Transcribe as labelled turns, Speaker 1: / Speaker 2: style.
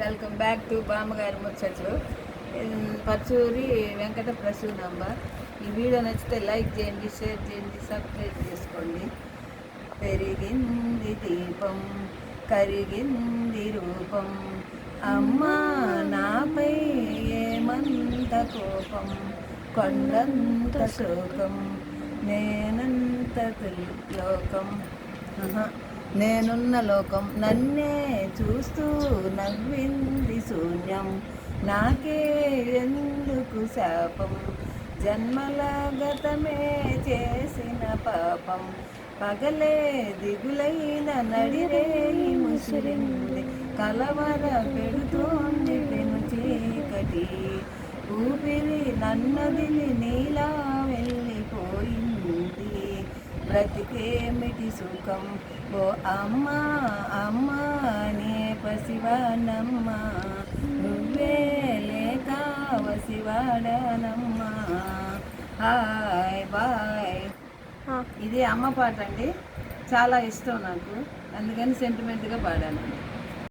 Speaker 1: Welcome back to బామ్మగారి ముచ్చట్లు. పచ్చూరి వెంకట ప్రసూనమ్మ. ఈ వీడియో నచ్చితే లైక్ చేయండి షేర్ చేయండి సబ్స్క్రైబ్ చేసుకోండి. పెరిగింది దీపం కరిగింది రూపం. అమ్మా నాపై ఏమంత కోపం? కొండంత శోకం నేనంత లోకం ఆహా. నేనున్న లోకం నన్నే చూస్తూ నవ్వింది శూన్యం. నాకే ఎందుకు శాపం? జన్మల గతమే చేసిన పాపం. పగలే దిగులైన నడిరే ముసిరింది. కలవర పెడుతోంది పెను చీకటి. ఊపిరి నన్నదిని నీ బ్రతికేమిటి సుఖం? ఓ అమ్మా అమ్మా నే పసివానమ్మా నువ్వే లేక వసివాడనమ్మా హాయ్ బాయ్. ఇది అమ్మ పాట అండి. చాలా ఇష్టం నాకు. అందుకని సెంటిమెంట్గా పాడాను.